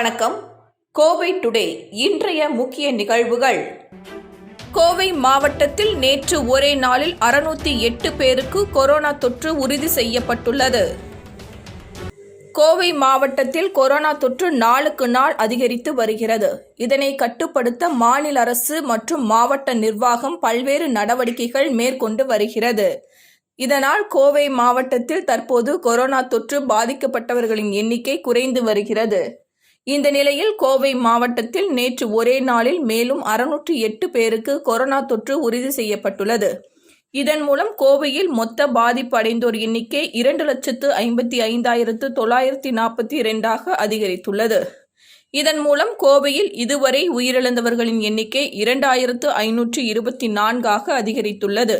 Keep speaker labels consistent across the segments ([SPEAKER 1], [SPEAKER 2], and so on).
[SPEAKER 1] வணக்கம். கோவை டுடே இன்றைய முக்கிய நிகழ்வுகள். கோவை மாவட்டத்தில் நேற்று ஒரே நாளில் அறுநூத்தி எட்டு பேருக்கு கொரோனா தொற்று உறுதி செய்யப்பட்டுள்ளது. கோவை மாவட்டத்தில் கொரோனா தொற்று நாளுக்கு நாள் அதிகரித்து வருகிறது. இதனை கட்டுப்படுத்த மாநில அரசு மற்றும் மாவட்ட நிர்வாகம் பல்வேறு நடவடிக்கைகள் மேற்கொண்டு வருகிறது. இதனால் கோவை மாவட்டத்தில் தற்போது கொரோனா தொற்று பாதிக்கப்பட்டவர்களின் எண்ணிக்கை குறைந்து வருகிறது. இந்த நிலையில் கோவை மாவட்டத்தில் நேற்று ஒரே நாளில் மேலும் அறுநூற்றி எட்டு பேருக்கு கொரோனா தொற்று உறுதி செய்யப்பட்டுள்ளது. இதன் மூலம் கோவையில் மொத்த பாதிப்பு அடைந்தோர் எண்ணிக்கை இரண்டு லட்சத்து ஐம்பத்தி ஐந்தாயிரத்து தொள்ளாயிரத்தி நாற்பத்தி இரண்டாக அதிகரித்துள்ளது. இதன் மூலம் கோவையில் இதுவரை உயிரிழந்தவர்களின் எண்ணிக்கை இரண்டாயிரத்து ஐநூற்று இருபத்தி நான்காக அதிகரித்துள்ளது.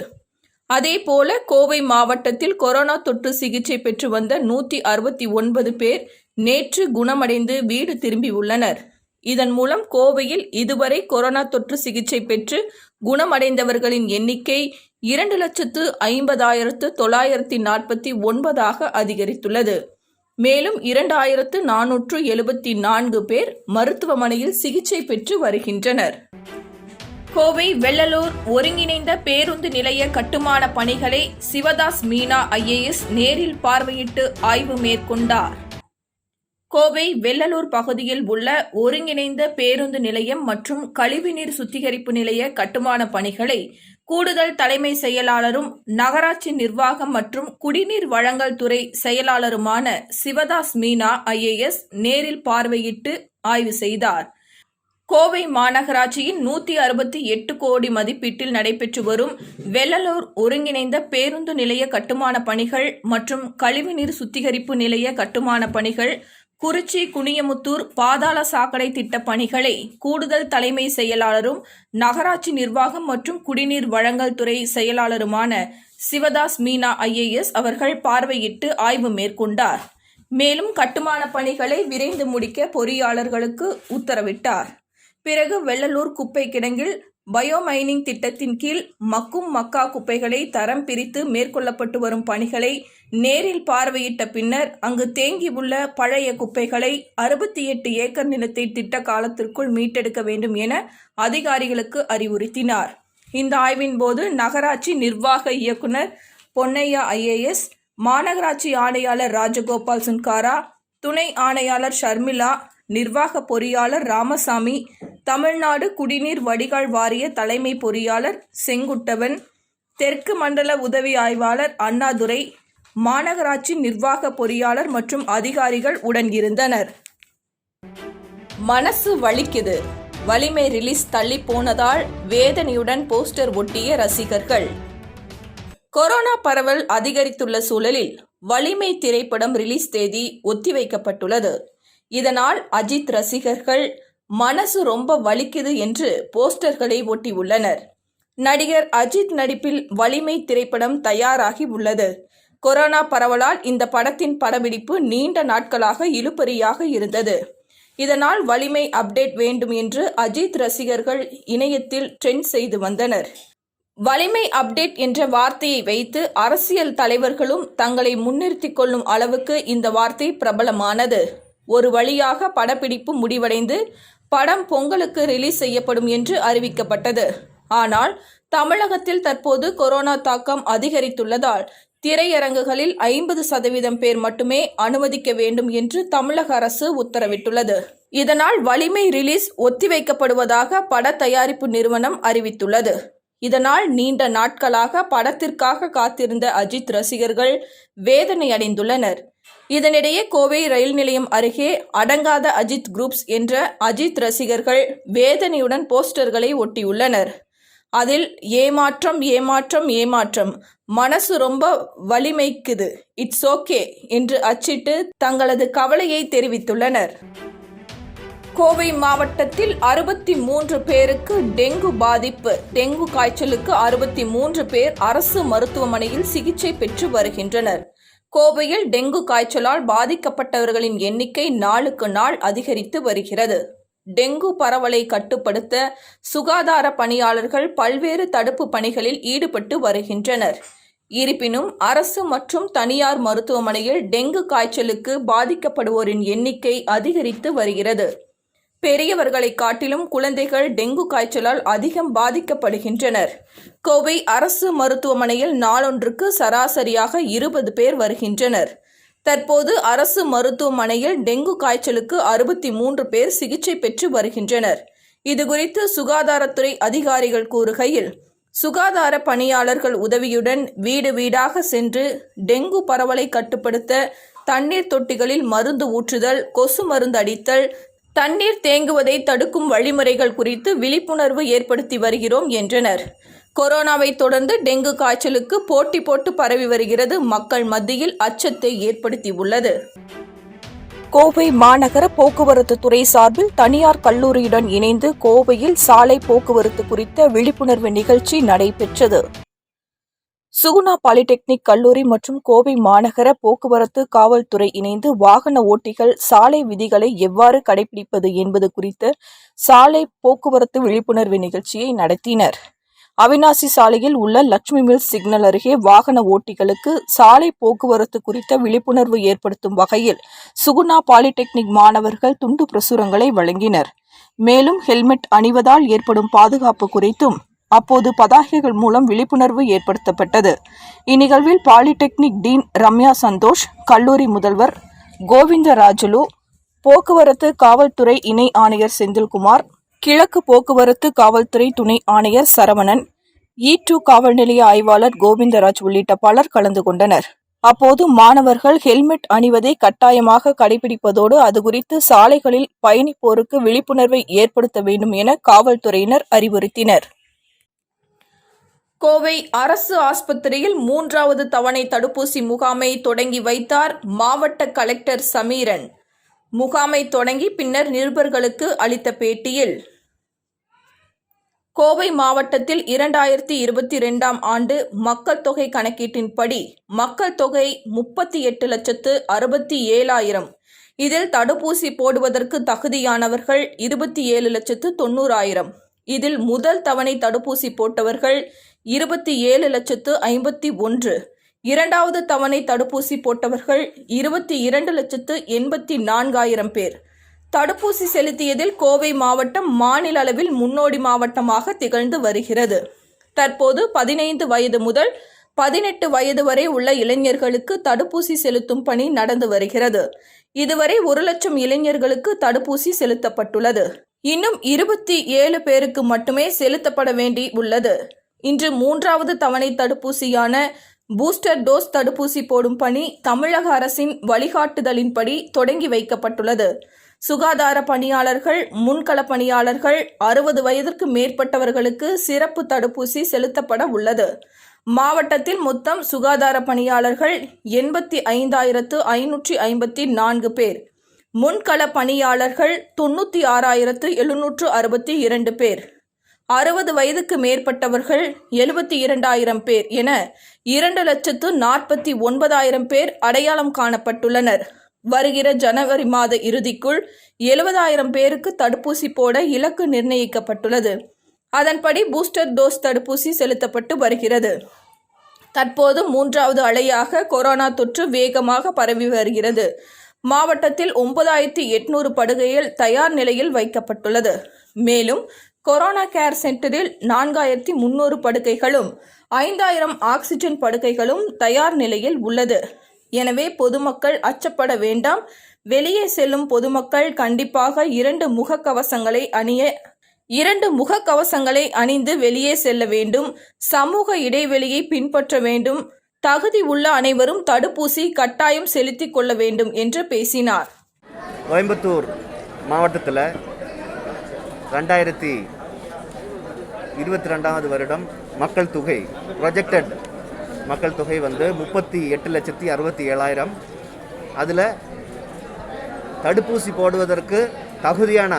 [SPEAKER 1] அதேபோல கோவை மாவட்டத்தில் கொரோனா தொற்று சிகிச்சை பெற்று வந்த நூற்றி அறுபத்தி ஒன்பது பேர் நேற்று குணமடைந்து வீடு திரும்பியுள்ளனர் இதன் மூலம் கோவையில் இதுவரை கொரோனா தொற்று சிகிச்சை பெற்று குணமடைந்தவர்களின் எண்ணிக்கை இரண்டு லட்சத்து ஐம்பதாயிரத்து தொள்ளாயிரத்தி நாற்பத்தி ஒன்பதாக அதிகரித்துள்ளது. மேலும் இரண்டாயிரத்து நானூற்று எழுபத்தி நான்கு பேர் மருத்துவமனையில் சிகிச்சை பெற்று வருகின்றனர். கோவை வெள்ளலூர் ஒருங்கிணைந்த பேருந்து நிலைய கட்டுமான பணிகளை சிவதாஸ் மீனா ஐஏஎஸ் நேரில் பார்வையிட்டு ஆய்வு மேற்கொண்டார். கோவை வெள்ளலூர் பகுதியில் உள்ள ஒருங்கிணைந்த பேருந்து நிலையம் மற்றும் கழிவுநீர் சுத்திகரிப்பு நிலைய கட்டுமான பணிகளை கூடுதல் தலைமை செயலாளரும் நகராட்சி நிர்வாகம் மற்றும் குடிநீர் வழங்கல் துறை செயலாளருமான சிவதாஸ் மீனா ஐஏஎஸ் நேரில் பார்வையிட்டு ஆய்வு செய்தார். கோவை மாநகராட்சியின் நூற்றி அறுபத்தி எட்டு கோடி மதிப்பீட்டில் நடைபெற்று வரும் வெள்ளலூர் ஒருங்கிணைந்த பேருந்து நிலைய கட்டுமான பணிகள் மற்றும் கழிவுநீர் சுத்திகரிப்பு நிலைய கட்டுமான பணிகள் குறிச்சி குனியமுத்தூர் பாதாள சாக்கடை திட்ட பணிகளை கூடுதல் தலைமை செயலாளரும் நகராட்சி நிர்வாகம் மற்றும் குடிநீர் வழங்கல் துறை செயலாளருமான சிவதாஸ் மீனா ஐஏஎஸ் அவர்கள் பார்வையிட்டு ஆய்வு மேற்கொண்டார். மேலும் கட்டுமான பணிகளை விரைந்து முடிக்க பொறியாளர்களுக்கு உத்தரவிட்டார். பிறகு வெள்ளலூர் குப்பை கிடங்கில் பயோமைனிங் திட்டத்தின் கீழ் மக்கும் மக்கா குப்பைகளை தரம் பிரித்து மேற்கொள்ளப்பட்டு வரும் பணிகளை நேரில் பார்வையிட்ட பின்னர் அங்கு தேங்கியுள்ள பழைய குப்பைகளை அறுபத்தி எட்டு ஏக்கர் நிலத்தை திட்ட காலத்திற்குள் மீட்டெடுக்க வேண்டும் என அதிகாரிகளுக்கு அறிவுறுத்தினார். இந்த ஆய்வின் போது நகராட்சி நிர்வாக இயக்குனர் பொன்னையா ஐஏஎஸ் மாநகராட்சி ஆணையாளர் ராஜகோபால் சுன்காரா துணை ஆணையாளர் ஷர்மிளா நிர்வாக பொறியாளர் ராமசாமி தமிழ்நாடு குடிநீர் வடிகால் வாரிய தலைமை பொறியாளர் செங்குட்டவன் தெற்கு மண்டல உதவி ஆய்வாளர் அண்ணாதுரை மாநகராட்சி நிர்வாக பொறியாளர் மற்றும் அதிகாரிகள் உடன் இருந்தனர். மனசு வலிக்குது. வலிமை ரிலீஸ் தள்ளி போனதால் வேதனையுடன் போஸ்டர் ஒட்டிய ரசிகர்கள். கொரோனா பரவல் அதிகரித்துள்ள சூழலில் வலிமை திரைப்படம் ரிலீஸ் தேதி ஒத்திவைக்கப்பட்டுள்ளது. இதனால் அஜித் ரசிகர்கள் மனசு ரொம்ப வலிக்குது என்று போஸ்டர்களை ஒட்டியுள்ளனர். நடிகர் அஜித் நடிப்பில் வலிமை திரைப்படம் தயாராகி உள்ளது. கொரோனா பரவலால் இந்த படத்தின் படப்பிடிப்பு நீண்ட நாட்களாக இழுபறியாக இருந்தது. இதனால் வலிமை அப்டேட் வேண்டும் என்று அஜித் ரசிகர்கள் இணையத்தில் ட்ரெண்ட் செய்து வந்தனர். வலிமை அப்டேட் என்ற வார்த்தையை வைத்து அரசியல் தலைவர்களும் தங்களை முன்னிறுத்திக் கொள்ளும் அளவுக்கு இந்த வார்த்தை பிரபலமானது. ஒரு வழியாக படப்பிடிப்பு முடிவடைந்து படம் பொங்கலுக்கு ரிலீஸ் செய்யப்படும் என்று அறிவிக்கப்பட்டது. ஆனால் தமிழகத்தில் தற்போது கொரோனா தாக்கம் அதிகரித்துள்ளதால் திரையரங்குகளில் ஐம்பது சதவீதம் பேர் மட்டுமே அனுமதிக்க வேண்டும் என்று தமிழக அரசு உத்தரவிட்டுள்ளது. இதனால் வலிமை ரிலீஸ் ஒத்திவைக்கப்படுவதாக பட தயாரிப்பு நிறுவனம் அறிவித்துள்ளது. இதனால் நீண்ட நாட்களாக படத்திற்காக காத்திருந்த அஜித் ரசிகர்கள் வேதனை அடைந்துள்ளனர் இதனிடையே கோவை ரயில் நிலையம் அருகே அடங்காத அஜித் குரூப்ஸ் என்ற அஜித் ரசிகர்கள் வேதனையுடன் போஸ்டர்களை ஒட்டியுள்ளனர். அதில் ஏமாற்றம் ஏமாற்றம் ஏமாற்றம் மனசு ரொம்ப வலிமைக்குது இட்ஸ் ஓகே என்று அச்சிட்டு தங்களது கவலையை தெரிவித்துள்ளனர். கோவை மாவட்டத்தில் அறுபத்தி மூன்று பேருக்கு டெங்கு பாதிப்பு டெங்கு காய்ச்சலுக்கு அறுபத்தி மூன்று பேர் அரசு மருத்துவமனையில் சிகிச்சை பெற்று வருகின்றனர். கோவையில் டெங்கு காய்ச்சலால் பாதிக்கப்பட்டவர்களின் எண்ணிக்கை நாளுக்கு நாள் அதிகரித்து வருகிறது. டெங்கு பரவலை கட்டுப்படுத்த சுகாதார பணியாளர்கள் பல்வேறு தடுப்பு பணிகளில் ஈடுபட்டு வருகின்றனர். இருப்பினும் அரசு மற்றும் தனியார் மருத்துவமனையில் டெங்கு காய்ச்சலுக்கு பாதிக்கப்படுவோரின் எண்ணிக்கை அதிகரித்து வருகிறது. பெரியவர்களை காட்டிலும் குழந்தைகள் டெங்கு காய்ச்சலால் அதிகம் பாதிக்கப்படுகின்றனர். கோவை அரசு மருத்துவமனையில் நாளொன்றுக்கு சராசரியாக இருபது பேர் வருகின்றனர். தற்போது அரசு மருத்துவமனையில் டெங்கு காய்ச்சலுக்கு அறுபத்தி மூன்று பேர் சிகிச்சை பெற்று வருகின்றனர். இதுகுறித்து சுகாதாரத்துறை அதிகாரிகள் கூறுகையில் சுகாதார பணியாளர்கள் உதவியுடன் வீடு வீடாக சென்று டெங்கு பரவலை கட்டுப்படுத்த தண்ணீர் தொட்டிகளில் மருந்து ஊற்றுதல் கொசு மருந்து அடித்தல் தண்ணீர் தேங்குவதை தடுக்கும் வழிமுறைகள் குறித்து விழிப்புணர்வு ஏற்படுத்தி வருகிறோம் என்றனர். கொரோனாவை தொடர்ந்து டெங்கு காய்ச்சலுக்கு போட்டி போட்டு பரவி வருகிறது. மக்கள் மத்தியில் அச்சத்தை ஏற்படுத்தியுள்ளது. கோவை மாநகர போக்குவரத்து துறை சார்பில் தனியார் கல்லூரியுடன் இணைந்து கோவையில் சாலை போக்குவரத்து குறித்த விழிப்புணர்வு நிகழ்ச்சி நடைபெற்றது. சுகுணா பாலிடெக்னிக் கல்லூரி மற்றும் கோவை மாநகர போக்குவரத்து காவல்துறை இணைந்து வாகன ஓட்டிகள் சாலை விதிகளை எவ்வாறு கடைபிடிப்பது என்பது குறித்து சாலை போக்குவரத்து விழிப்புணர்வு நிகழ்ச்சியை நடத்தினர். அவினாசி சாலையில் உள்ள லட்சுமி மில் சிக்னல் அருகே வாகன ஓட்டிகளுக்கு சாலை போக்குவரத்து குறித்த விழிப்புணர்வு ஏற்படுத்தும் வகையில் சுகுணா பாலிடெக்னிக் மாணவர்கள் துண்டு பிரசுரங்களை வழங்கினர். மேலும் ஹெல்மெட் அணிவதால் ஏற்படும் பாதுகாப்பு குறித்தும் அப்போது பதாகைகள் மூலம் விழிப்புணர்வு ஏற்படுத்தப்பட்டது. இந்நிகழ்வில் பாலிடெக்னிக் டீன் ரம்யா சந்தோஷ் கல்லூரி முதல்வர் கோவிந்தராஜுலு போக்குவரத்து காவல்துறை இணை ஆணையர் செந்தில்குமார் கிழக்கு போக்குவரத்து காவல்துறை துணை ஆணையர் சரவணன் இ டூ காவல் நிலைய ஆய்வாளர் கோவிந்தராஜ் உள்ளிட்ட பலர் கலந்து கொண்டனர். அப்போது மாணவர்கள் ஹெல்மெட் அணிவதை கட்டாயமாக கடைபிடிப்பதோடு அது குறித்து சாலைகளில் பயணிப்போருக்கு விழிப்புணர்வை ஏற்படுத்த வேண்டும் என காவல்துறையினர் அறிவுறுத்தினர். கோவை அரசு ஆஸ்பத்திரியில் மூன்றாவது தவணை தடுப்பூசி முகாமை தொடங்கி வைத்தார் மாவட்ட கலெக்டர் சமீரன். முகாமை தொடங்கி பின்னர் நிருபர்களுக்கு அளித்த பேட்டியில் கோவை மாவட்டத்தில் இரண்டாயிரத்தி இருபத்தி ரெண்டாம் ஆண்டு மக்கள் தொகை கணக்கீட்டின்படி மக்கள் தொகை முப்பத்தி எட்டு லட்சத்து அறுபத்தி ஏழாயிரம். இதில் தடுப்பூசி போடுவதற்கு தகுதியானவர்கள் இருபத்தி ஏழு லட்சத்து தொண்ணூறாயிரம். இதில் முதல் தவணை தடுப்பூசி போட்டவர்கள் இருபத்தி ஏழு லட்சத்து ஐம்பத்தி ஒன்று. இரண்டாவது தவணை தடுப்பூசி போட்டவர்கள் இருபத்தி இரண்டு லட்சத்து எண்பத்தி நான்காயிரம் பேர். தடுப்பூசி செலுத்தியதில் கோவை மாவட்டம் மாநில அளவில் முன்னோடி மாவட்டமாக திகழ்ந்து வருகிறது. தற்போது பதினைந்து வயது முதல் பதினெட்டு வயது வரை உள்ள இளைஞர்களுக்கு தடுப்பூசி செலுத்தும் பணி நடந்து வருகிறது. இதுவரை ஒரு லட்சம் இளைஞர்களுக்கு தடுப்பூசி செலுத்தப்பட்டுள்ளது. இன்னும் இருபத்தி ஏழு பேருக்கு மட்டுமே செலுத்தப்பட வேண்டி உள்ளது. இன்று மூன்றாவது தவணை தடுப்பூசியான பூஸ்டர் டோஸ் தடுப்பூசி போடும் பணி தமிழக அரசின் வழிகாட்டுதலின்படி தொடங்கி வைக்கப்பட்டுள்ளது. சுகாதார பணியாளர்கள் முன்கள பணியாளர்கள் அறுபது வயதிற்கு மேற்பட்டவர்களுக்கு சிறப்பு தடுப்பூசி செலுத்தப்பட உள்ளது. மாவட்டத்தில் மொத்தம் சுகாதார பணியாளர்கள் எண்பத்தி ஐந்தாயிரத்து ஐநூற்றி ஐம்பத்தி நான்கு பேர். முன்கள பணியாளர்கள் தொண்ணூற்றி ஆறாயிரத்து எழுநூற்று அறுபத்தி இரண்டு பேர். அறுபது வயதுக்கு மேற்பட்டவர்கள் எழுபத்தி இரண்டாயிரம் பேர் என இரண்டு லட்சத்து நாற்பத்தி ஒன்பதாயிரம் பேர் அடையாளம் காணப்பட்டுள்ளனர். வருகிற ஜனவரி மாத இறுதிக்குள் எழுபதாயிரம் பேருக்கு தடுப்பூசி போட இலக்கு நிர்ணயிக்கப்பட்டுள்ளது. அதன்படி பூஸ்டர் டோஸ் தடுப்பூசி செலுத்தப்பட்டு வருகிறது. தற்போது மூன்றாவது அலையாக கொரோனா தொற்று வேகமாக பரவி வருகிறது. மாவட்டத்தில் ஒன்பதாயிரத்தி எட்நூறு படுகையில் தயார் நிலையில் வைக்கப்பட்டுள்ளது. மேலும் கொரோனா கேர் சென்டரில் நான்காயிரத்தி முன்னூறு படுக்கைகளும் ஐந்தாயிரம் ஆக்சிஜன் படுக்கைகளும் தயார் நிலையில் உள்ளது. எனவே பொதுமக்கள் அச்சப்பட வேண்டாம். வெளியே செல்லும் பொதுமக்கள் கண்டிப்பாக இரண்டு முகக்கவசங்களை அணிய இரண்டு முகக்கவசங்களை அணிந்து வெளியே செல்ல வேண்டும். சமூக இடைவெளியை பின்பற்ற வேண்டும். தகுதி உள்ள அனைவரும் தடுப்பூசி கட்டாயம் செலுத்திக் கொள்ள வேண்டும் என்று பேசினார்.
[SPEAKER 2] கோயம்புத்தூர் மாவட்டத்தில் ரெண்டாயிரத்தி இருபத்தி ரெண்டாவது வருடம் மக்கள் தொகை ப்ரொஜெக்டட் மக்கள் தொகை வந்து முப்பத்தி எட்டு லட்சத்தி அறுபத்தி ஏழாயிரம். அதில் தடுப்பூசி போடுவதற்கு தகுதியான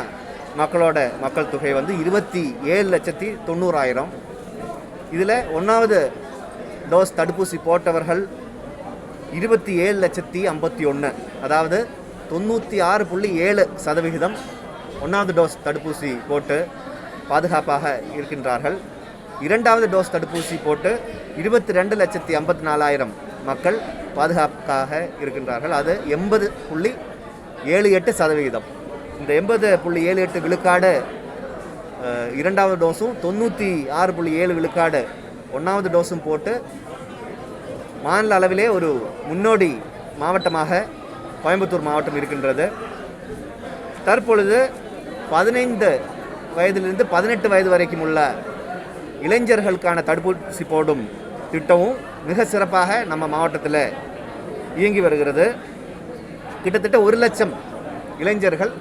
[SPEAKER 2] மக்களோட மக்கள் தொகை வந்து இருபத்தி ஏழு லட்சத்தி தொண்ணூறாயிரம். இதில் ஒன்றாவது டோஸ் தடுப்பூசி போட்டவர்கள் இருபத்தி ஏழு லட்சத்தி ஐம்பத்தி ஒன்று அதாவது தொண்ணூற்றி ஆறு புள்ளி ஏழு சதவிகிதம் ஒன்றாவது டோஸ் தடுப்பூசி போட்டு பாதுகாப்பாக இருக்கின்றார்கள். இரண்டாவது டோஸ் தடுப்பூசி போட்டு இருபத்தி ரெண்டு லட்சத்தி ஐம்பத்தி நாலாயிரம் மக்கள் பாதுகாப்பாக இருக்கின்றார்கள். அது எண்பது புள்ளி ஏழு எட்டு சதவிகிதம். இந்த எண்பது புள்ளி ஏழு எட்டு விழுக்காடு இரண்டாவது டோஸும் தொண்ணூற்றி ஆறு புள்ளி ஏழு விழுக்காடு ஒன்றாவது டோஸும் போட்டு மாநில அளவிலே ஒரு முன்னோடி மாவட்டமாக கோயம்புத்தூர் மாவட்டம் இருக்கின்றது. தற்பொழுது பதினைந்து வயதிலிருந்து பதினெட்டு வயது வரைக்கும் உள்ள இளைஞர்களுக்கான தடுப்பூசி போடும் திட்டமும் மிக சிறப்பாக நம்ம மாவட்டத்தில் இயங்கி வருகிறது. கிட்டத்தட்ட ஒரு லட்சம் இளைஞர்கள்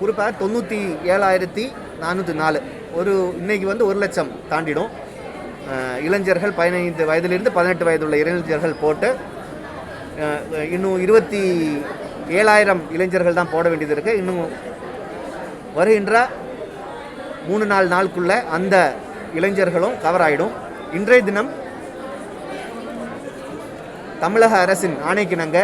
[SPEAKER 2] குறிப்பாக தொண்ணூற்றி ஏழாயிரத்தி நானூற்றி நாலு. ஒரு இன்றைக்கி வந்து ஒரு லட்சம் தாண்டிடும். இளைஞர்கள் பதினைந்து வயதிலிருந்து பதினெட்டு வயதுள்ள இளைஞர்கள் போட்டு இன்னும் இருபத்தி ஏழாயிரம் இளைஞர்கள் தான் போட வேண்டியது இருக்குது இன்னும் வருகின்ற மூணு நாலு நாளுக்குள்ள அந்த இளைஞர்களும் கவர் ஆகிடும் இன்றைய தினம் தமிழக அரசின் ஆணைக்கிணங்க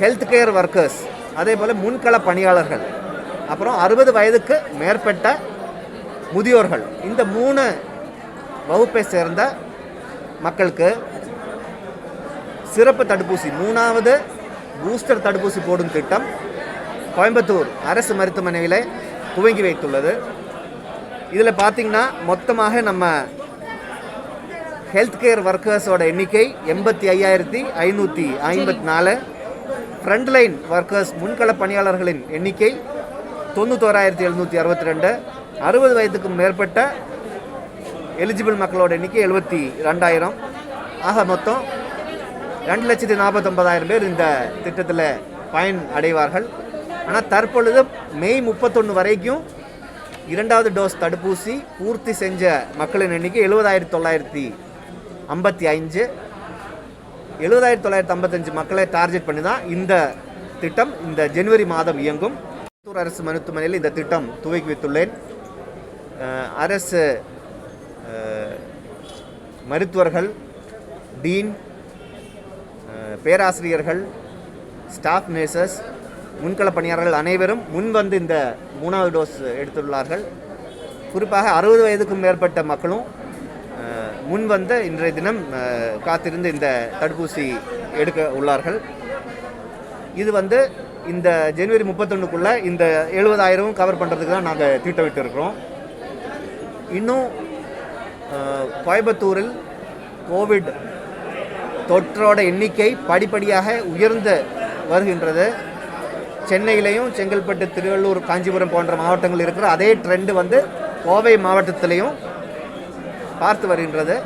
[SPEAKER 2] ஹெல்த் கேர் ஒர்க்கர்ஸ் அதே போல் முன்கள பணியாளர்கள் அப்புறம் அறுபது வயதுக்கு மேற்பட்ட முதியோர்கள் இந்த மூணு வகுப்பை சேர்ந்த மக்களுக்கு சிறப்பு தடுப்பூசி மூணாவது பூஸ்டர் தடுப்பூசி போடும் திட்டம் கோயம்புத்தூர் அரசு மருத்துவமனையில் துவங்கி வைத்துள்ளது. இதில் பார்த்தீங்கன்னா மொத்தமாக நம்ம ஹெல்த் கேர் ஒர்க்கர்ஸோட எண்ணிக்கை எண்பத்தி ஐயாயிரத்தி ஐநூற்றி ஐம்பத்தி நாலு. ஃப்ரண்ட்லைன் ஒர்க்கர்ஸ் முன்கள பணியாளர்களின் எண்ணிக்கை தொண்ணூத்தோராயிரத்தி எழுநூற்றி அறுபத்தி ரெண்டு. அறுபது வயதுக்கும் மேற்பட்ட எலிஜிபிள் மக்களோட எண்ணிக்கை எழுபத்தி ரெண்டாயிரம் ஆக மொத்தம் ரெண்டு லட்சத்தி நாற்பத்தொம்பதாயிரம் பேர் இந்த திட்டத்தில் பயன் அடைவார்கள். ஆனால் தற்பொழுது மே முப்பத்தொன்று வரைக்கும் இரண்டாவது டோஸ் தடுப்பூசி பூர்த்தி செஞ்ச மக்களின் எண்ணிக்கை எழுபதாயிரத்தி தொள்ளாயிரத்தி ஐம்பத்தி அஞ்சு எழுபதாயிரத்தி தொள்ளாயிரத்தி ஐம்பத்தஞ்சு மக்களை டார்கெட் பண்ணி தான் இந்த திட்டம் இந்த ஜனவரி மாதம் இயங்கும். புத்தூர் அரசு மருத்துவமனையில் இந்த திட்டம் துவக்கி வைத்துள்ளேன். அரசு மருத்துவர்கள் டீன் பேராசிரியர்கள் ஸ்டாஃப் நர்சஸ் முன்கள பணியாளர்கள் அனைவரும் முன் வந்து இந்த மூணாவது டோஸ் எடுத்துள்ளார்கள். குறிப்பாக அறுபது வயதுக்கும் மேற்பட்ட மக்களும் முன் வந்த இன்றைய தினம் காத்திருந்து இந்த தடுப்பூசி எடுக்க உள்ளார்கள். இது வந்து இந்த ஜனவரி முப்பத்தொன்றுக்குள்ளே இந்த எழுபதாயிரமும் கவர் பண்ணுறதுக்கு தான் நாங்கள் திட்டமிட்டு இருக்கிறோம் இன்னும் கோயம்புத்தூரில் கோவிட் தொற்றோட எண்ணிக்கை படிப்படியாக உயர்ந்து வருகின்றது. சென்னையிலையும் செங்கல்பட்டு திருவள்ளூர் காஞ்சிபுரம் போன்ற மாவட்டங்கள் இருக்கிற அதே ட்ரெண்டு வந்து கோவை மாவட்டத்திலையும் பார்த்து வருகின்றது.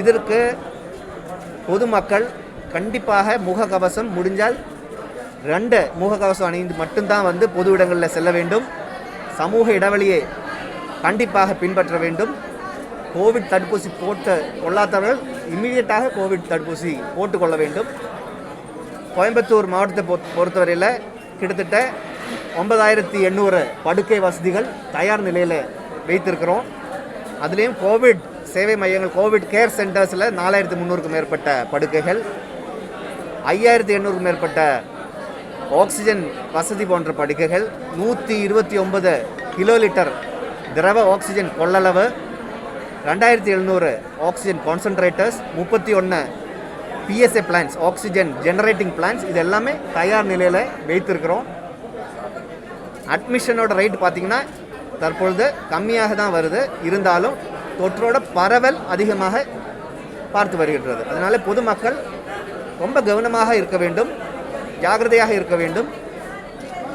[SPEAKER 2] இதற்கு பொதுமக்கள் கண்டிப்பாக முகக்கவசம் முடிஞ்சால் ரெண்டு முகக்கவசம் அணிந்து மட்டும்தான் வந்து பொது இடங்களில் செல்ல வேண்டும். சமூக இடைவெளியை கண்டிப்பாக பின்பற்ற வேண்டும். கோவிட் தடுப்பூசி போட்டு கொள்ளாதவர்கள் இம்மிடியட்டாக கோவிட் தடுப்பூசி போட்டுக்கொள்ள வேண்டும். கோயம்புத்தூர் மாவட்டத்தை பொ பொறுத்தவரையில் கிட்டத்தட்ட ஒன்பதாயிரத்தி எண்ணூறு படுக்கை வசதிகள் தயார் நிலையில் வைத்திருக்கிறோம். அதுலேயும் கோவிட் சேவை மையங்கள் கோவிட் கேர் சென்டர்ஸில் நாலாயிரத்தி முந்நூறுக்கும் மேற்பட்ட படுக்கைகள் ஐயாயிரத்தி எண்ணூறுக்கும் மேற்பட்ட ஆக்சிஜன் வசதி போன்ற படுக்கைகள் நூற்றி இருபத்தி ஒன்பது கிலோ லிட்டர் திரவ ஆக்சிஜன் கொள்ளளவு ரெண்டாயிரத்தி எழுநூறு ஆக்சிஜன் கான்சன்ட்ரேட்டர்ஸ் முப்பத்தி ஒன்று PSA plants oxygen generating plants இது எல்லாமே தயார் நிலையில் வைத்திருக்கிறோம். அட்மிஷனோட ரேட் பார்த்தீங்கன்னா தற்பொழுது கம்மியாக தான் வருது. இருந்தாலும் தொற்றோட பரவல் அதிகமாக பார்த்து வருகின்றது. அதனால் பொதுமக்கள் ரொம்ப கவனமாக இருக்க வேண்டும். ஜாகிரதையாக இருக்க வேண்டும்.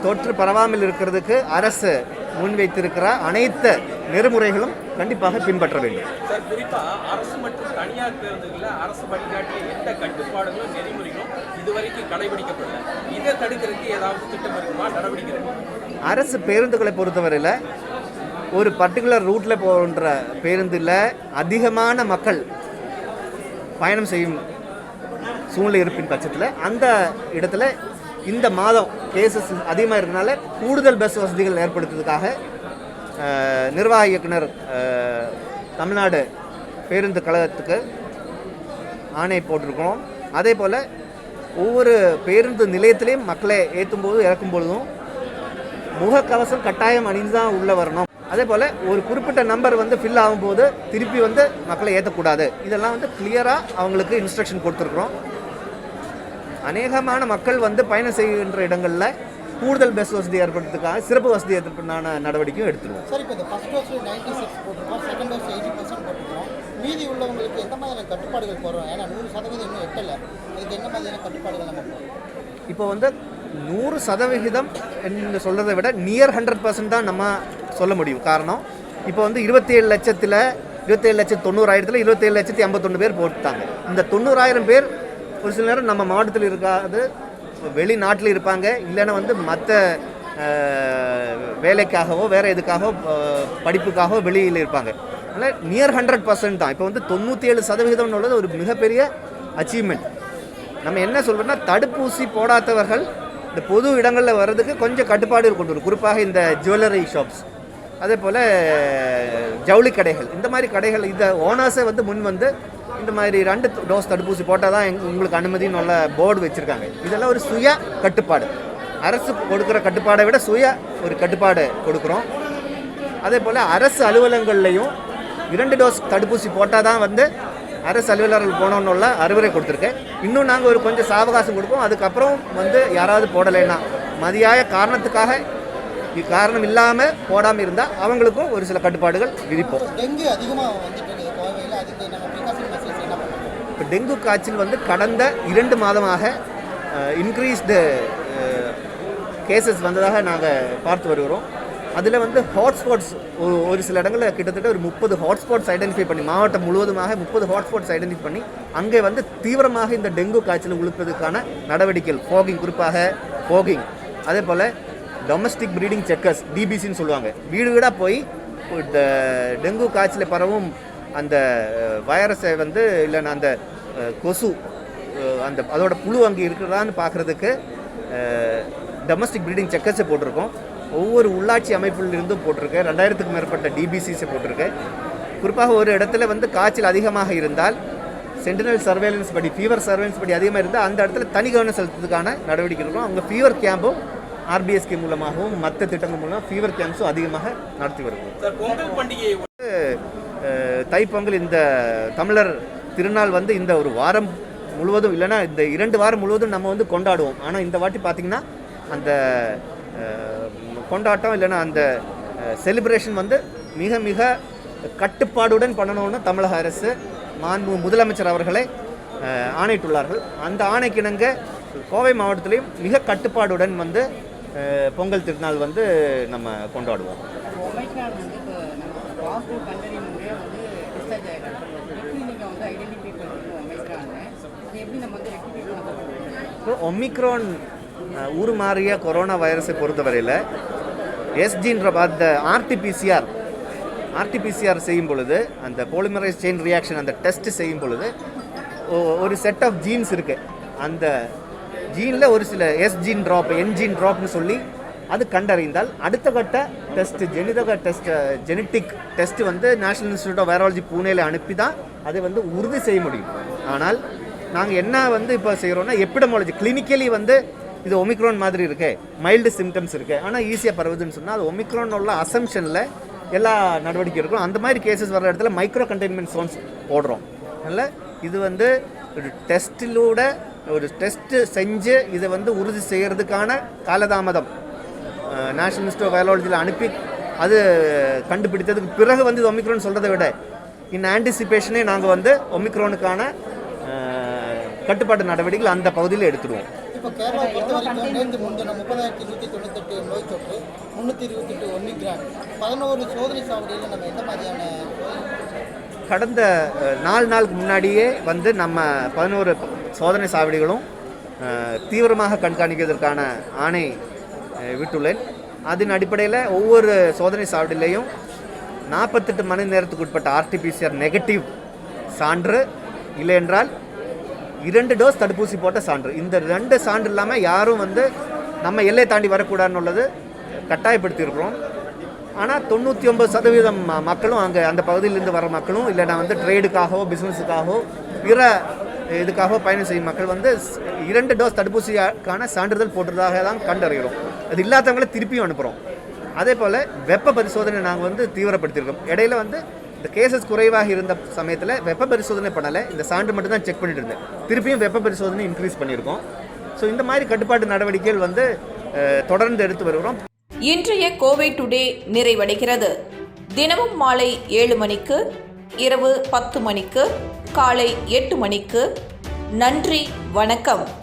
[SPEAKER 2] தொற்று பரவாமல் இருக்கிறதுக்கு அரசு முன்வைத்திருக்கிற அனைத்து நெறிமுறைகளும் கண்டிப்பாக பின்பற்ற வேண்டும்.
[SPEAKER 3] சார் குறிப்பா அரசு மற்றும் தனியார் பேருந்துகளில் அரசு வழிகாட்டிய எந்த கட்டுப்பாடுகளும் நெறிமுறைகளும் இதுவரைக்கும் கடைபிடிக்கப்படல. இதை தடுக்கிறதுக்கு ஏதாவது திட்டம் இருக்குமா நடவடிக்கை
[SPEAKER 2] அரசு பேருந்துகளை பொறுத்தவரையில் ஒரு பர்டிகுலர் ரூட்டில் போன்ற பேருந்தில் அதிகமான மக்கள் பயணம் செய்யும் சூழ்நிலை இருப்பின் பட்சத்தில் அந்த இடத்துல இந்த மாதம் கேசஸ் அதிகமாக இருக்கனால கூடுதல் பஸ் வசதிகள் ஏற்படுத்துறதுக்காக நிர்வாக இயக்குனர் தமிழ்நாடு பேருந்து கழகத்துக்கு ஆணை போட்டிருக்கிறோம். அதே போல் ஒவ்வொரு பேருந்து நிலையத்திலையும் மக்களை ஏற்றும் போது இறக்கும் பொழுதும் முகக்கவசம் கட்டாயம் அணிந்து தான் உள்ளே வரணும். அதே போல் ஒரு குறிப்பிட்ட நம்பர் வந்து ஃபில் ஆகும்போது திருப்பி வந்து மக்களை ஏற்றக்கூடாது இதெல்லாம் வந்து கிளியராக அவங்களுக்கு இன்ஸ்ட்ரக்ஷன் கொடுத்துருக்குறோம். அநேகமான மக்கள் வந்து பயணம் செய்கின்ற இடங்களில் கூடுதல் பஸ் வசதி ஏற்படுறதுக்காக சிறப்பு வசதி ஏற்படுத்தான நடவடிக்கையும் எடுத்துருவோம்.
[SPEAKER 4] சார் இப்போ இந்த ஃபஸ்ட் டோஸ் நைன்டி சிக்ஸ் போட்டிருக்கோம் செகண்ட் டோஸ் எயிட்டி பர்சன்ட் போட்டிருக்கோம். மீதி உள்ளவங்களுக்கு எந்த மாதிரியான கட்டுப்பாடுகள் போடுறோம்? ஏன்னா நூறு சதவீதம் இன்னும் எட்டலை. இதுக்கு என்ன மாதிரியான கட்டுப்பாடுகள் நம்ம போடுறோம்?
[SPEAKER 2] இப்போ வந்து நூறு சதவிகிதம் என்று சொல்கிறத விட நியர் ஹண்ட்ரட் பர்சன்ட் தான் நம்ம சொல்ல முடியும். காரணம் இப்போ வந்து இருபத்தேழு லட்சத்தில் இருபத்தேழு லட்சத்து தொண்ணூறாயிரத்தில் இருபத்தேழு லட்சத்தி ஐம்பத்தொன்று பேர் போட்டுட்டாங்க இந்த தொண்ணூறாயிரம் பேர் ஒரு சில நேரம் நம்ம மாவட்டத்தில் இருக்காது வெளிநாட்டில் இருப்பாங்க இல்லைன்னா வந்து மற்ற வேலைக்காகவோ வேறு எதுக்காகவோ படிப்புக்காகவோ வெளியில் இருப்பாங்க. அதனால் நியர் ஹண்ட்ரட் பர்சன்ட் தான். இப்போ வந்து தொண்ணூற்றி ஏழு சதவிகிதம்னு உள்ளது ஒரு மிகப்பெரிய அச்சீவ்மெண்ட் நம்ம என்ன சொல்கிறோம்னா தடுப்பூசி போடாதவர்கள் இந்த பொது இடங்களில் வர்றதுக்கு கொஞ்சம் கட்டுப்பாடு கொண்டு வரும் குறிப்பாக இந்த ஜுவல்லரி ஷாப்ஸ் அதே போல் ஜவுளி கடைகள் இந்த மாதிரி கடைகள் இதை ஓனர்ஸே வந்து முன் வந்து இந்த மாதிரி ரெண்டு டோஸ் தடுப்பூசி போட்டால் தான் எங்க- உங்களுக்கு அனுமதின்னு உள்ள போர்டு வச்சுருக்காங்க. இதெல்லாம் ஒரு சுய கட்டுப்பாடு. அரசு கொடுக்குற கட்டுப்பாடை விட சுய ஒரு கட்டுப்பாடு கொடுக்குறோம். அதே போல் அரசு அலுவலகங்கள்லையும் இரண்டு டோஸ் தடுப்பூசி போட்டால் தான் வந்து அரசு அலுவலர்கள் போனோன்னுள்ள அறிவுரை கொடுத்துருக்கேன். இன்னும் நாங்கள் ஒரு கொஞ்சம் சாவகாசம் கொடுப்போம். அதுக்கப்புறம் வந்து யாராவது போடலைன்னா மதியாய காரணத்துக்காக காரணம் இல்லாமல் போடாமல் இருந்தால் அவங்களுக்கும் ஒரு சில கட்டுப்பாடுகள் விதிப்போம்.
[SPEAKER 4] டெங்கு அதிகமாக
[SPEAKER 2] இப்போ டெங்கு காய்ச்சல் வந்து கடந்த இரண்டு மாதமாக இன்க்ரீஸ்டு கேசஸ் வந்ததாக நாங்கள் பார்த்து வருகிறோம். அதில் வந்து ஹாட்ஸ்பாட்ஸ் ஒரு சில இடங்களில் கிட்டத்தட்ட ஒரு முப்பது ஹாட்ஸ்பாட்ஸ் ஐடென்டிஃபை பண்ணி மாவட்டம் முழுவதுமாக முப்பது ஹாட்ஸ்பாட்ஸ் ஐடென்டிஃபை பண்ணி அங்கே வந்து தீவிரமாக இந்த டெங்கு காய்ச்சல் ஒழிப்பதற்கான நடவடிக்கைகள் ஃபோகிங் குறிப்பாக ஃபோகிங் அதே போல் டொமஸ்டிக் ப்ரீடிங் செக்கர்ஸ் டிபிசின்னு சொல்லுவாங்க. வீடு வீடாக போய் இந்த டெங்கு காய்ச்சல பரவும் அந்த வைரஸை வந்து இல்லைன்னா அந்த கொசு அந்த அதோட புழு அங்கே இருக்கிறதான்னு பார்க்குறதுக்கு டொமஸ்டிக் ப்ரீடிங் செக்கர்ஸை போட்டிருக்கோம். ஒவ்வொரு உள்ளாட்சி அமைப்பிலிருந்தும் போட்டிருக்கு. ரெண்டாயிரத்துக்கு மேற்பட்ட டிபிசிஸை போட்டிருக்கு. குறிப்பாக ஒரு இடத்துல வந்து காய்ச்சல் அதிகமாக இருந்தால் சென்டினல் சர்வேலன்ஸ் படி ஃபீவர் சர்வேலன்ஸ் படி அதிகமாக இருந்தால் அந்த இடத்துல தனி கவனம் செலுத்துறதுக்கான நடவடிக்கை இருக்கும் அங்கே ஃபீவர் கேம்பும் ஆர்பிஎஸ்கே மூலமாகவும் மற்ற திட்டங்கள் மூலம் ஃபீவர் கேம்ப்ஸும் அதிகமாக நடத்தி வருகிறோம்
[SPEAKER 3] பொங்கல் பண்டிகையை
[SPEAKER 2] அஹ், தைப்பொங்கல் இந்த தமிழர் திருநாள் வந்து இந்த ஒரு வாரம் முழுவதும் இல்லைன்னா இந்த இரண்டு வாரம் முழுவதும் நம்ம வந்து கொண்டாடுவோம். ஆனால் இந்த வாட்டி பார்த்திங்கன்னா அந்த கொண்டாட்டம் இல்லைன்னா அந்த செலிப்ரேஷன் வந்து மிக மிக கட்டுப்பாடுடன் பண்ணணும்னு தமிழக அரசு மாண்பு முதலமைச்சர் அவர்களை ஆணையிட்டுள்ளார்கள். அந்த ஆணைக்கிணங்க கோவை மாவட்டத்திலையும் மிக கட்டுப்பாடுடன் வந்து பொங்கல் திருநாள் வந்து நம்ம கொண்டாடுவோம்.
[SPEAKER 5] இப்போ
[SPEAKER 2] ஒமிக்ரான் ஊர் மாறிய கொரோனா வைரஸை பொறுத்தவரையில் எஸ்ஜின்ற அந்த ஆர்டிபிசிஆர் ஆர்டிபிசிஆர் செய்யும் பொழுது அந்த போலிமரைஸ் செயின் ரியாக்ஷன் அந்த டெஸ்ட் செய்யும் பொழுது ஒரு செட் ஆஃப் ஜீன்ஸ் இருக்குது அந்த ஜீனில் ஒரு சில S gene drop N gene ட்ராப்னு சொல்லி அது கண்டறிந்தால் அடுத்த கட்ட டெஸ்ட் ஜெனிதக டெஸ்ட் ஜெனட்டிக் டெஸ்ட் வந்து நேஷனல் இன்ஸ்டியூட் ஆஃப் வைரலஜி பூனேல அனுப்பி தான் அதை வந்து உறுதி செய்ய முடியும். ஆனால் நாங்கள் என்ன வந்து இப்போ செய்கிறோம்னா எப்பிடமாலஜி கிளினிக்கலி வந்து இது ஒமிக்ரான் மாதிரி இருக்கு மைல்டு சிம்டம்ஸ் இருக்கு ஆனால் ஈஸியாக பரவுதுன்னு சொன்னால் அது ஒமிக்ரான் உள்ள அசம்ஷனில் எல்லா நடவடிக்கை இருக்கும். அந்த மாதிரி கேசஸ் வர இடத்துல மைக்ரோ கண்டெய்ன்மெண்ட் சோன்ஸ் போடுறோம். அதனால் இது வந்து ஒரு ஒரு டெஸ்ட்டு செஞ்சு இதை வந்து உறுதி செய்கிறதுக்கான காலதாமதம். நேஷனல் இன்ஸ்டியூட் ஆஃப் பயாலஜியில் அனுப்பி அது கண்டுபிடித்ததுக்கு பிறகு வந்து இது ஒமிக்ரான் சொல்கிறத விட இன் ஆன்டிசிபேஷனே நாங்கள் வந்து ஒமிக்ரானுக்கான கட்டுப்பாட்டு நடவடிக்கைகள் அந்த பகுதியில் எடுத்துடுவோம்.
[SPEAKER 4] இப்போ கேரளா பொறுத்த வரைக்கும் நேற்று முன்தினம் முப்பதாயிரத்தி நூற்றி தொண்ணூத்தெட்டு நோய் தொற்று முந்நூற்றி இருபத்தெட்டு ஒன்னிக்ரான் பதினோரு சோதனை சாவடியில் நம்ம எந்த மாதிரியான சோதனை?
[SPEAKER 2] கடந்த நாலு நாளுக்கு முன்னாடியே வந்து நம்ம பதினோரு சோதனை சாவடிகளும் தீவிரமாக கண்காணிக்கிறதுக்கான ஆணை விட்டுள்ளேன். அதன் அடிப்படையில் ஒவ்வொரு சோதனை சாவடியிலையும் நாற்பத்தெட்டு மணி நேரத்துக்கு உட்பட்ட ஆர்டிபிசிஆர் நெகட்டிவ் சான்று இல்லை என்றால் இரண்டு டோஸ் தடுப்பூசி போட்ட சான்று. இந்த ரெண்டு சான்று இல்லாமல் யாரும் வந்து நம்ம எல்லை தாண்டி வரக்கூடாதுன்னு உள்ளது கட்டாயப்படுத்தியிருக்கிறோம். ஆனால் தொண்ணூற்றி ஒன்பது சதவீதம் மக்களும் அங்கே அந்த பகுதியிலேருந்து வர மக்களும் இல்லைனா வந்து ட்ரேடுக்காகவோ பிஸ்னஸுக்காகவோ பிற இதுக்காக பயணம் செய்யும் மக்கள் வந்து இரண்டு டோஸ் தடுப்பூசிக்கான சான்றிதழ் போட்டதாக தான் கண்டறிகிறோம். அது இல்லாதவங்களை திருப்பியும் அனுப்புகிறோம் அதே போல் வெப்ப பரிசோதனை நாங்கள் வந்து தீவிரப்படுத்தியிருக்கோம். இடையில வந்து இந்த கேசஸ் குறைவாக இருந்த சமயத்தில் வெப்ப பரிசோதனை பண்ணலை. இந்த சான்று மட்டும் தான் செக் பண்ணிட்டு இருந்தேன். திருப்பியும் வெப்ப பரிசோதனை இன்க்ரீஸ் பண்ணியிருக்கோம். ஸோ இந்த மாதிரி கட்டுப்பாட்டு நடவடிக்கைகள் வந்து தொடர்ந்து எடுத்து வருகிறோம்.
[SPEAKER 1] இன்றைய கோவை டுடே நிறைவடைகிறது. தினமும் மாலை ஏழு மணிக்கு இரவு பத்து மணிக்கு காலை எட்டு மணிக்கு. நன்றி வணக்கம்.